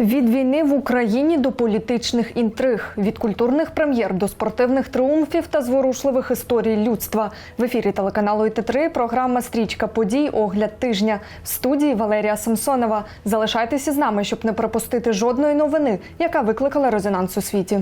Від війни в Україні до політичних інтриг, від культурних прем'єр до спортивних тріумфів та зворушливих історій людства. В ефірі телеканалу ІТ3 програма Стрічка подій огляд тижня в студії Валерія Самсонова. Залишайтеся з нами, щоб не пропустити жодної новини, яка викликала резонанс у світі.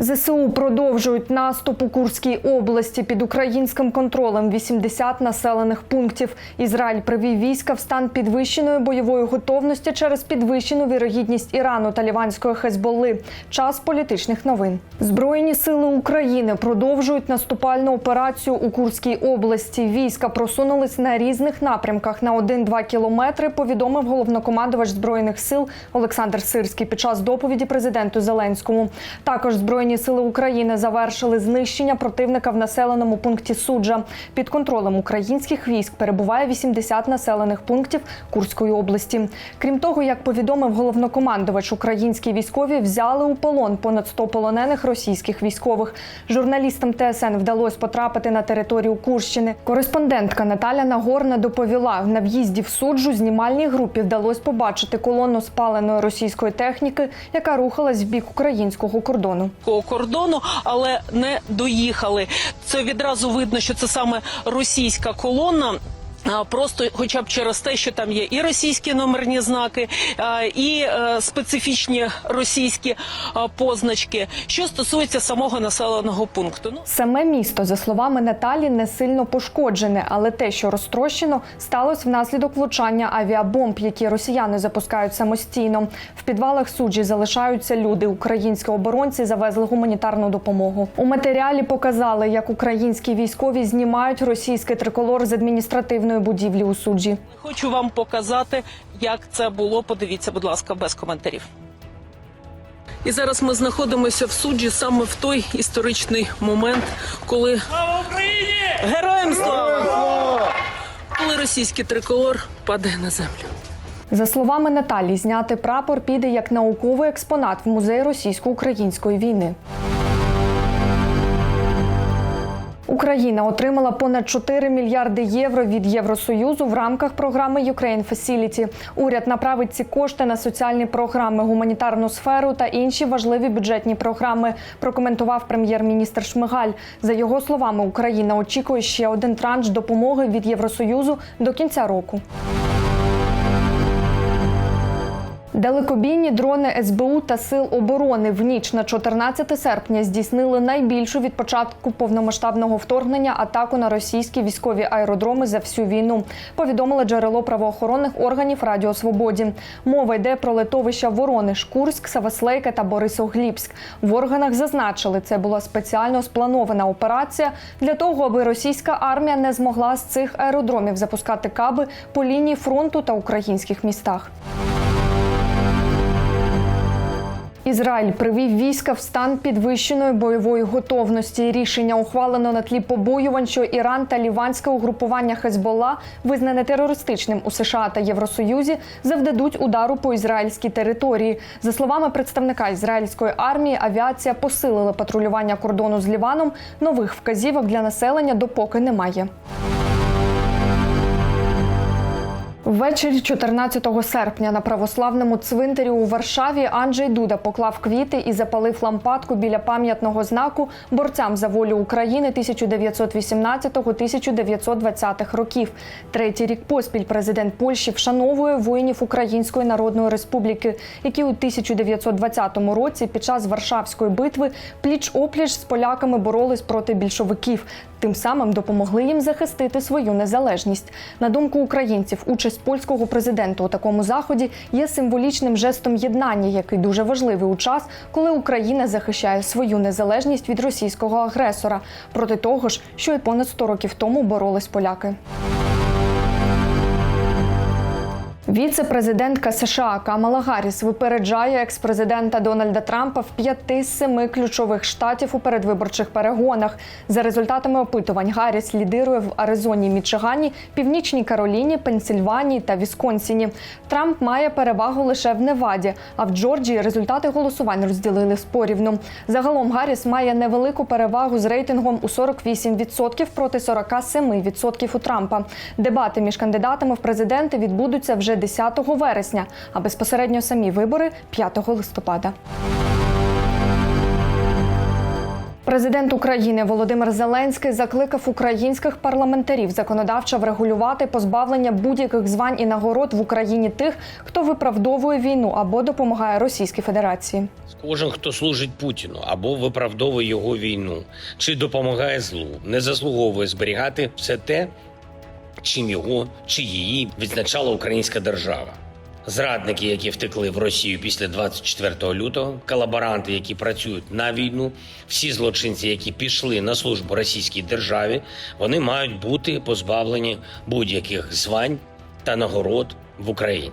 ЗСУ продовжують наступ у Курській області під українським контролем 80 населених пунктів. Ізраїль привів війська в стан підвищеної бойової готовності через підвищену вірогідність Ірану та ліванської Хезболли. Час політичних новин. Збройні сили України продовжують наступальну операцію у Курській області. Війська просунулись на різних напрямках на 1-2 кілометри. Повідомив головнокомандувач збройних сил Олександр Сирський під час доповіді президенту Зеленському. Також збройні сили України завершили знищення противника в населеному пункті Суджа. Під контролем українських військ перебуває 80 населених пунктів Курської області. Крім того, як повідомив головнокомандувач, українські військові взяли у полон понад 100 полонених російських військових. Журналістам ТСН вдалося потрапити на територію Курщини. Кореспондентка Наталя Нагорна доповіла, на в'їзді в суджу знімальній групі вдалося побачити колону спаленої російської техніки, яка рухалась в бік українського кордону. По кордону, але не доїхали. Це відразу видно, що це саме російська колона. Просто, хоча б через те, що там є і російські номерні знаки, і е, специфічні російські позначки, що стосується самого населеного пункту. Ну Саме місто, за словами Наталі, не сильно пошкоджене, але те, що розтрощено, сталося внаслідок влучання авіабомб, які росіяни запускають самостійно. В підвалах суджі залишаються люди. Українські оборонці завезли гуманітарну допомогу. У матеріалі показали, як українські військові знімають російський триколор з адміністративної будівлі у суджі. хочу вам показати, як це було. Подивіться, будь ласка, без коментарів. І зараз ми знаходимося в суджі саме в той історичний момент, коли Слава Україні! героям слава! Коли російський триколор падає на землю. За словами Наталі, зняти прапор піде як науковий експонат в музей російсько-української війни. Україна отримала понад 4 мільярди євро від Євросоюзу в рамках програми Ukraine Facility. Уряд направить ці кошти на соціальні програми, гуманітарну сферу та інші важливі бюджетні програми. Прокоментував прем'єр-міністр Шмигаль. За його словами, Україна очікує ще один транш допомоги від Євросоюзу до кінця року. Далекобійні дрони СБУ та Сил оборони в ніч на 14 серпня здійснили найбільшу від початку повномасштабного вторгнення атаку на російські військові аеродроми за всю війну. Повідомило джерело правоохоронних органів Радіо Свободі. Мова йде про литовища Воронеж, Курськ, Саваслейка та Борисоглібськ. В органах зазначили, це була спеціально спланована операція для того, аби російська армія не змогла з цих аеродромів запускати каби по лінії фронту та українських містах. Ізраїль привів війська в стан підвищеної бойової готовності. Рішення ухвалено на тлі побоювань, що Іран та ліванське угрупування Хезболла, визнане терористичним у США та Євросоюзі, завдадуть удару по ізраїльській території. За словами представника ізраїльської армії, авіація посилила патрулювання кордону з Ліваном. Нових вказівок для населення допоки немає. Ввечері 14 серпня на православному цвинтарі у Варшаві Анджей Дуда поклав квіти і запалив лампадку біля пам'ятного знаку борцям за волю України 1918-1920 років. Третій рік поспіль президент Польщі вшановує воїнів Української Народної Республіки, які у 1920 році під час Варшавської битви пліч опліч з поляками боролись проти більшовиків. Тим самим допомогли їм захистити свою незалежність. На думку українців, участь польського президента у такому заході є символічним жестом єднання, який дуже важливий у час, коли Україна захищає свою незалежність від російського агресора проти того ж, що й понад 100 років тому боролись поляки. Віце-президентка США Камала Гарріс випереджає екс-президента Дональда Трампа в п'яти з семи ключових штатів у передвиборчих перегонах. За результатами опитувань Гарріс лідирує в Аризоні, Мічигані, Північній Кароліні, Пенсільванії та Вісконсіні. Трамп має перевагу лише в Неваді, а в Джорджії результати голосувань розділили спорівну. Загалом Гарріс має невелику перевагу з рейтингом у 48% проти 47% у Трампа. Дебати між кандидатами в президенти відбудуться вже 10 вересня, а безпосередньо самі вибори 5 листопада. Президент України Володимир Зеленський закликав українських парламентарів законодавчо врегулювати позбавлення будь-яких звань і нагород в Україні тих, хто виправдовує війну або допомагає Російській Федерації. Кожен, хто служить Путіну або виправдовує його війну, чи допомагає злу, не заслуговує зберігати все те, чим його чи її відзначала українська держава. Зрадники, які втекли в Росію після 24 лютого, колаборанти, які працюють на війну, всі злочинці, які пішли на службу російській державі, вони мають бути позбавлені будь-яких звань та нагород в Україні.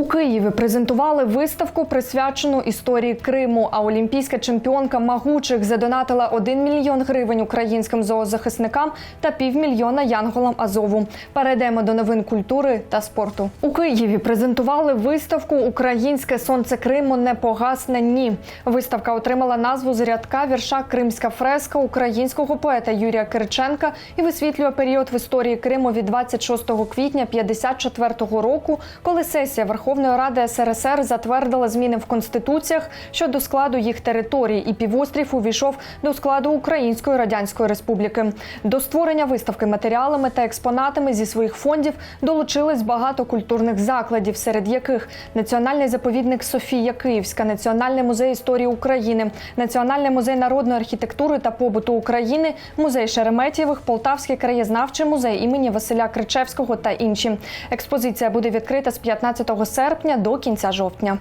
У Києві презентували виставку, присвячену історії Криму. А олімпійська чемпіонка Магучих задонатила 1 мільйон гривень українським зоозахисникам та півмільйона янголам Азову. Перейдемо до новин культури та спорту. У Києві презентували виставку Українське сонце Криму не погасне ні. Виставка отримала назву з рядка вірша Кримська фреска українського поета Юрія Кириченка і висвітлює період в історії Криму від 26 квітня 54-го року, коли сесія Верховної Ради СРСР затвердила зміни в конституціях щодо складу їх територій, і півострів увійшов до складу Української Радянської Республіки. До створення виставки матеріалами та експонатами зі своїх фондів долучились багато культурних закладів, серед яких Національний заповідник Софія Київська, Національний музей історії України, Національний музей народної архітектури та побуту України, музей Шереметєвих, Полтавський краєзнавчий музей імені Василя Кричевського та інші. Експозиція буде відкрита з 15 серпня до кінця жовтня.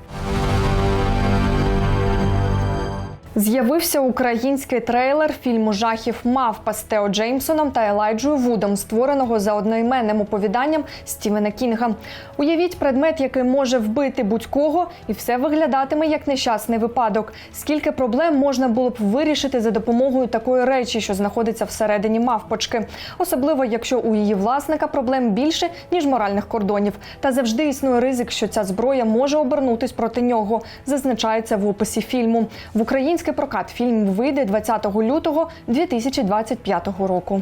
З'явився український трейлер фільму жахів Мавпа з Тео Джеймсоном та Елайджою Вудом, створеного за одноіменним оповіданням Стівена Кінга. Уявіть предмет, який може вбити будь-кого, і все виглядатиме як нещасний випадок. Скільки проблем можна було б вирішити за допомогою такої речі, що знаходиться всередині мавпочки, особливо якщо у її власника проблем більше ніж моральних кордонів. Та завжди існує ризик, що ця зброя може обернутись проти нього. Зазначається в описі фільму. В український прокат фільм вийде 20 лютого 2025 року.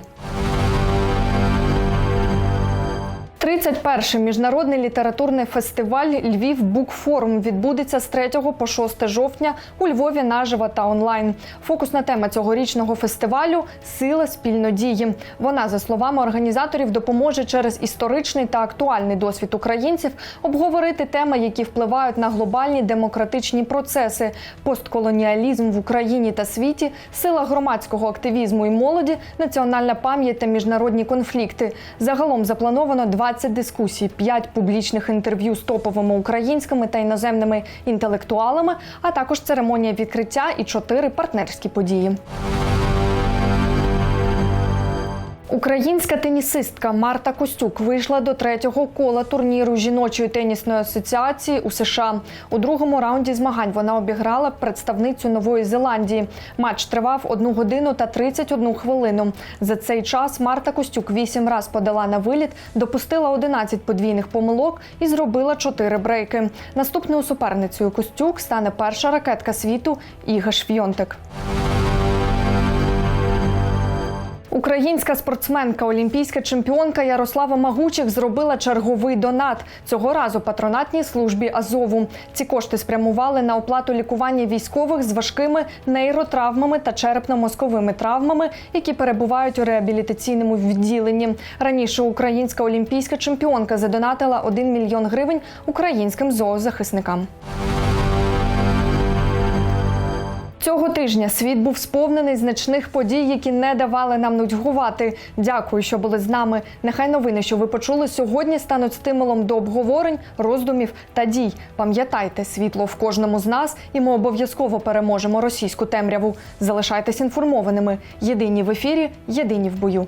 31-й міжнародний літературний фестиваль Львів Букфорум відбудеться з 3 по 6 жовтня у Львові наживо та онлайн. Фокусна тема цьогорічного фестивалю сила спільнодії. Вона, за словами організаторів, допоможе через історичний та актуальний досвід українців обговорити теми, які впливають на глобальні демократичні процеси, постколоніалізм в Україні та світі, сила громадського активізму і молоді, національна пам'ять та міжнародні конфлікти. Загалом заплановано 20 дискусій, 5 публічних інтерв'ю з топовими українськими та іноземними інтелектуалами, а також церемонія відкриття і 4 партнерські події. Українська тенісистка Марта Костюк вийшла до третього кола турніру жіночої тенісної асоціації у США. У другому раунді змагань вона обіграла представницю Нової Зеландії. Матч тривав 1 годину та 31 хвилину. За цей час Марта Костюк вісім раз подала на виліт, допустила 11 подвійних помилок і зробила 4 брейки. Наступною суперницею Костюк стане перша ракетка світу Іга Швйонтек. Українська спортсменка, олімпійська чемпіонка Ярослава Магучих зробила черговий донат. Цього разу патронатній службі Азову. Ці кошти спрямували на оплату лікування військових з важкими нейротравмами та черепно-мозковими травмами, які перебувають у реабілітаційному відділенні. Раніше українська олімпійська чемпіонка задонатила 1 мільйон гривень українським зоозахисникам. Тижня світ був сповнений значних подій, які не давали нам нудьгувати. Дякую, що були з нами. Нехай новини, що ви почули сьогодні, стануть стимулом до обговорень, роздумів та дій. Пам'ятайте, світло в кожному з нас, і ми обов'язково переможемо російську темряву. Залишайтесь інформованими. Єдині в ефірі, єдині в бою.